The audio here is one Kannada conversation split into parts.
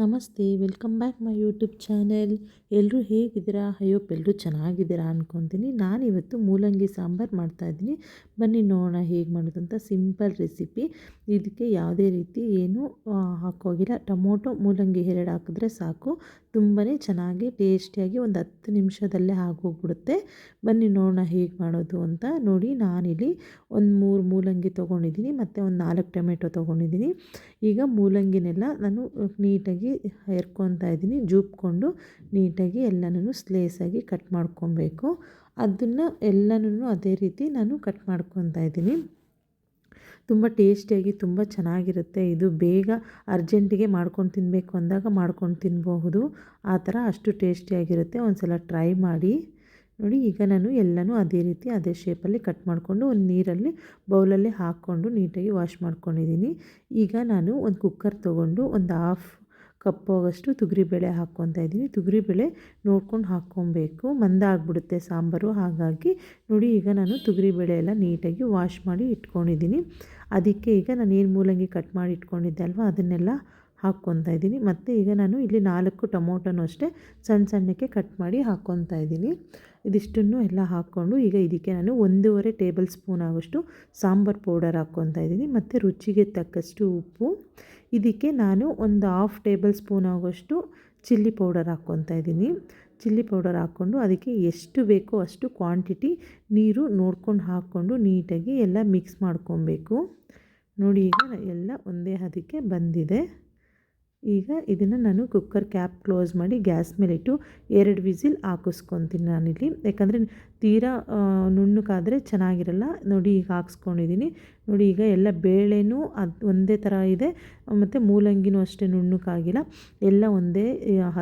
ನಮಸ್ತೆ, welcome back my YouTube channel. ಎಲ್ಲರೂ ಹೇಗಿದ್ದೀರಾ? ಅಯ್ಯೋಪ್ ಎಲ್ಲರೂ ಚೆನ್ನಾಗಿದ್ದೀರಾ ಅಂದ್ಕೊತೀನಿ ನಾನಿವತ್ತು ಮೂಲಂಗಿ ಸಾಂಬಾರು ಮಾಡ್ತಾಯಿದ್ದೀನಿ ಬನ್ನಿ ನೋಡೋಣ ಹೇಗೆ ಮಾಡೋದು ಅಂತ ಸಿಂಪಲ್ ರೆಸಿಪಿ. ಇದಕ್ಕೆ ಯಾವುದೇ ರೀತಿ ಏನೂ ಹಾಕೋಗಿಲ್ಲ. ಟೊಮೊಟೊ, ಮೂಲಂಗಿ ಎರಡು ಹಾಕಿದ್ರೆ ಸಾಕು. ತುಂಬಾ ಚೆನ್ನಾಗಿ ಟೇಸ್ಟಿಯಾಗಿ ಒಂದು ಹತ್ತು ನಿಮಿಷದಲ್ಲೇ ಆಗೋಗ್ಬಿಡುತ್ತೆ. ಬನ್ನಿ ನೋಡೋಣ ಹೇಗೆ ಮಾಡೋದು ಅಂತ ನೋಡಿ. ನಾನಿಲ್ಲಿ ಒಂದು ಮೂರು ಮೂಲಂಗಿ ತೊಗೊಂಡಿದ್ದೀನಿ. ಮತ್ತು ಒಂದು ನಾಲ್ಕು ಟೊಮೆಟೊ ತೊಗೊಂಡಿದ್ದೀನಿ. ಈಗ ಮೂಲಂಗಿನೆಲ್ಲ ನಾನು ನೀಟಾಗಿ ಹೆರ್ಕೊತಾ ಇದ್ದೀನಿ. ಜೂಪ್ಕೊಂಡು ನೀಟಾಗಿ ಎಲ್ಲನೂ ಸ್ಲೇಸಾಗಿ ಕಟ್ ಮಾಡ್ಕೊಬೇಕು. ಅದನ್ನು ಎಲ್ಲನೂ ಅದೇ ರೀತಿ ನಾನು ಕಟ್ ಮಾಡ್ಕೊತಾ ಇದ್ದೀನಿ. ತುಂಬ ಟೇಸ್ಟಿಯಾಗಿ ತುಂಬ ಚೆನ್ನಾಗಿರುತ್ತೆ. ಇದು ಬೇಗ ಅರ್ಜೆಂಟಿಗೆ ಮಾಡ್ಕೊಂಡು ತಿನ್ನಬೇಕು ಅಂದಾಗ ಮಾಡ್ಕೊಂಡು ತಿನ್ನಬಹುದು ಆ ಥರ ಅಷ್ಟು ಟೇಸ್ಟಿಯಾಗಿರುತ್ತೆ. ಒಂದು ಸಲ ಟ್ರೈ ಮಾಡಿ. ನೋಡಿ, ಈಗ ನಾನು ಎಲ್ಲನೂ ಅದೇ ರೀತಿ ಅದೇ ಶೇಪಲ್ಲಿ ಕಟ್ ಮಾಡಿಕೊಂಡು ಒಂದು ನೀರಲ್ಲಿ ಬೌಲಲ್ಲಿ ಹಾಕ್ಕೊಂಡು ನೀಟಾಗಿ ವಾಶ್ ಮಾಡ್ಕೊಂಡಿದ್ದೀನಿ. ಈಗ ನಾನು ಒಂದು ಕುಕ್ಕರ್ ತೊಗೊಂಡು ಒಂದು ಹಾಫ್ ಕಪ್ಪೋಗಷ್ಟು ತೊಗರಿಬೇಳೆ ಹಾಕ್ಕೊತಾ ಇದ್ದೀನಿ ತೊಗರಿಬೇಳೆ ನೋಡ್ಕೊಂಡು ಹಾಕ್ಕೊಬೇಕು. ಮಂದ ಆಗಿಬಿಡುತ್ತೆ ಸಾಂಬಾರು. ಹಾಗಾಗಿ ನೋಡಿ ಈಗ ನಾನು ತೊಗರಿಬೇಳೆ ಎಲ್ಲ ನೀಟಾಗಿ ವಾಶ್ ಮಾಡಿ ಇಟ್ಕೊಂಡಿದ್ದೀನಿ. ಅದಕ್ಕೆ ಈಗ ನಾನು ಏನು ಮೂಲಂಗಿ ಕಟ್ ಮಾಡಿ ಇಟ್ಕೊಂಡಿದ್ದೆ ಅಲ್ವಾ, ಅದನ್ನೆಲ್ಲ ಹಾಕ್ಕೊತಾ ಇದ್ದೀನಿ. ಮತ್ತು ಈಗ ನಾನು ಇಲ್ಲಿ ನಾಲ್ಕು ಟೊಮೊಟೊನೂ ಅಷ್ಟೇ ಸಣ್ಣ ಸಣ್ಣಕ್ಕೆ ಕಟ್ ಮಾಡಿ ಹಾಕ್ಕೊತಾ ಇದ್ದೀನಿ. ಇದಿಷ್ಟನ್ನು ಎಲ್ಲ ಹಾಕ್ಕೊಂಡು ಈಗ ಇದಕ್ಕೆ ನಾನು ಒಂದೂವರೆ ಟೇಬಲ್ ಸ್ಪೂನ್ ಆಗೋಷ್ಟು ಸಾಂಬಾರು ಪೌಡರ್ ಹಾಕ್ಕೊತಾ ಇದ್ದೀನಿ. ಮತ್ತು ರುಚಿಗೆ ತಕ್ಕಷ್ಟು ಉಪ್ಪು ಇದಕ್ಕೆ ನಾನು ಒಂದು ಹಾಫ್ ಟೇಬಲ್ ಸ್ಪೂನ್ ಆಗೋಷ್ಟು ಚಿಲ್ಲಿ ಪೌಡರ್ ಹಾಕ್ಕೊತಾ ಇದ್ದೀನಿ. ಚಿಲ್ಲಿ ಪೌಡರ್ ಹಾಕ್ಕೊಂಡು ಅದಕ್ಕೆ ಎಷ್ಟು ಬೇಕೋ ಅಷ್ಟು ಕ್ವಾಂಟಿಟಿ ನೀರು ನೋಡ್ಕೊಂಡು ಹಾಕ್ಕೊಂಡು ನೀಟಾಗಿ ಎಲ್ಲ ಮಿಕ್ಸ್ ಮಾಡ್ಕೊಬೇಕು. ನೋಡಿ ಈಗ ಎಲ್ಲ ಒಂದೇ ಹದಕ್ಕೆ ಬಂದಿದೆ. ಈಗ ಇದನ್ನು ನಾನು ಕುಕ್ಕರ್ ಕ್ಯಾಪ್ ಕ್ಲೋಸ್ ಮಾಡಿ ಗ್ಯಾಸ್ ಮೇಲಿಟ್ಟು ಎರಡು ವಿಸಿಲ್ ಹಾಕಿಸ್ಕೊತೀನಿ ನಾನಿಲ್ಲಿ. ಯಾಕಂದರೆ ತೀರಾ ನುಣ್ಣಕ್ಕಾದರೆ ಚೆನ್ನಾಗಿರಲ್ಲ. ನೋಡಿ ಈಗ ಹಾಕ್ಸ್ಕೊಂಡಿದ್ದೀನಿ ನೋಡಿ ಈಗ ಎಲ್ಲ ಬೇಳೆನೂ ಅದು ಒಂದೇ ಥರ ಇದೆ. ಮತ್ತು ಮೂಲಂಗಿನೂ ಅಷ್ಟೇ ನುಣ್ಣಕ್ಕಾಗಿಲ್ಲ ಎಲ್ಲ ಒಂದೇ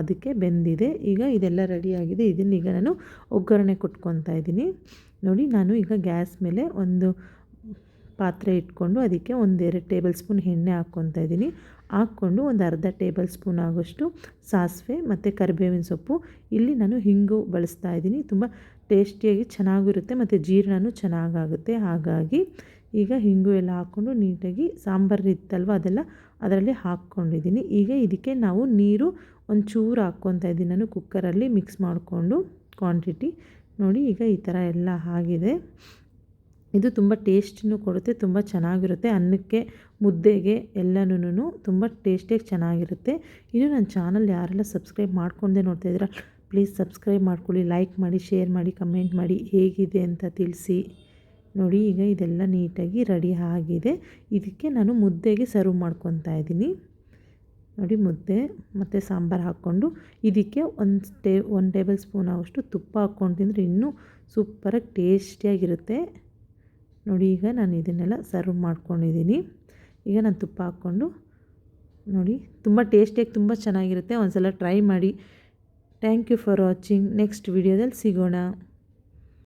ಅದಕ್ಕೆ ಬೆಂದಿದೆ. ಈಗ ಇದೆಲ್ಲ ರೆಡಿಯಾಗಿದೆ ಇದನ್ನು ಈಗ ನಾನು ಒಗ್ಗರಣೆ ಕೊಟ್ಕೊತಾ ಇದ್ದೀನಿ ನೋಡಿ ನಾನು ಈಗ ಗ್ಯಾಸ್ ಮೇಲೆ ಒಂದು ಪಾತ್ರೆ ಇಟ್ಕೊಂಡು ಅದಕ್ಕೆ ಒಂದೆರಡು ಟೇಬಲ್ ಸ್ಪೂನ್ ಎಣ್ಣೆ ಹಾಕ್ಕೊತಾ ಇದ್ದೀನಿ. ಹಾಕ್ಕೊಂಡು ಒಂದು ಅರ್ಧ ಟೇಬಲ್ ಸ್ಪೂನ್ ಆಗೋಷ್ಟು ಸಾಸಿವೆ ಮತ್ತು ಕರಿಬೇವಿನ ಸೊಪ್ಪು. ಇಲ್ಲಿ ನಾನು ಹಿಂಗು ಬಳಸ್ತಾ ಇದ್ದೀನಿ. ತುಂಬ ಟೇಸ್ಟಿಯಾಗಿ ಚೆನ್ನಾಗಿರುತ್ತೆ ಮತ್ತು ಜೀರ್ಣನೂ ಚೆನ್ನಾಗಾಗುತ್ತೆ. ಹಾಗಾಗಿ ಈಗ ಹಿಂಗು ಎಲ್ಲ ಹಾಕ್ಕೊಂಡು ನೀಟಾಗಿ ಸಾಂಬಾರು ಇತ್ತಲ್ವ ಅದೆಲ್ಲ ಅದರಲ್ಲಿ ಹಾಕ್ಕೊಂಡಿದ್ದೀನಿ. ಈಗ ಇದಕ್ಕೆ ನಾವು ನೀರು ಒಂದು ಚೂರು ಹಾಕ್ಕೊತಾ ಇದ್ದೀನಿ ನಾನು ಕುಕ್ಕರಲ್ಲಿ ಮಿಕ್ಸ್ ಮಾಡಿಕೊಂಡು ಕ್ವಾಂಟಿಟಿ ನೋಡಿ ಈಗ ಈ ಥರ ಎಲ್ಲ ಆಗಿದೆ. ಇದು ತುಂಬ ಟೇಸ್ಟನ್ನು ಕೊಡುತ್ತೆ, ತುಂಬ ಚೆನ್ನಾಗಿರುತ್ತೆ. ಅನ್ನಕ್ಕೆ, ಮುದ್ದೆಗೆ ಎಲ್ಲನೂ ತುಂಬ ಟೇಸ್ಟಿಯಾಗಿ ಚೆನ್ನಾಗಿರುತ್ತೆ. ಇನ್ನು ನನ್ನ ಚಾನಲ್ ಯಾರೆಲ್ಲ ಸಬ್ಸ್ಕ್ರೈಬ್ ಮಾಡ್ಕೊಂಡೆ ನೋಡ್ತಾ ಇದ್ದೀರಾ, ಪ್ಲೀಸ್ ಸಬ್ಸ್ಕ್ರೈಬ್ ಮಾಡ್ಕೊಳ್ಳಿ, ಲೈಕ್ ಮಾಡಿ, ಶೇರ್ ಮಾಡಿ, ಕಮೆಂಟ್ ಮಾಡಿ, ಹೇಗಿದೆ ಅಂತ ತಿಳಿಸಿ. ನೋಡಿ, ಈಗ ಇದೆಲ್ಲ ನೀಟಾಗಿ ರೆಡಿ ಆಗಿದೆ. ಇದಕ್ಕೆ ನಾನು ಮುದ್ದೆಗೆ ಸರ್ವ್ ಮಾಡ್ಕೊತಾ ಇದ್ದೀನಿ. ನೋಡಿ, ಮುದ್ದೆ ಮತ್ತು ಸಾಂಬಾರು ಹಾಕ್ಕೊಂಡು ಇದಕ್ಕೆ ಒಂದು ಟೇ, ಒಂದು ಟೇಬಲ್ ಸ್ಪೂನ್ ಆಗೋಷ್ಟು ತುಪ್ಪ ಹಾಕ್ಕೊಂಡು ತಿಂದರೆ ಇನ್ನೂ ಸೂಪರಾಗಿ ಟೇಸ್ಟಿಯಾಗಿರುತ್ತೆ. ನೋಡಿ ಈಗ ನಾನು ಇದನ್ನೆಲ್ಲ ಸರ್ವ್ ಮಾಡ್ಕೊಂಡಿದ್ದೀನಿ. ಈಗ ನಾನು ತುಪ್ಪ ಹಾಕ್ಕೊಂಡು ನೋಡಿ, ತುಂಬ ಟೇಸ್ಟಿಯಾಗಿ ತುಂಬ ಚೆನ್ನಾಗಿರುತ್ತೆ. ಒಂದು ಸಲ ಟ್ರೈ ಮಾಡಿ thank you for watching next ವಿಡಿಯೋದಲ್ಲಿ ಸಿಗೋಣ.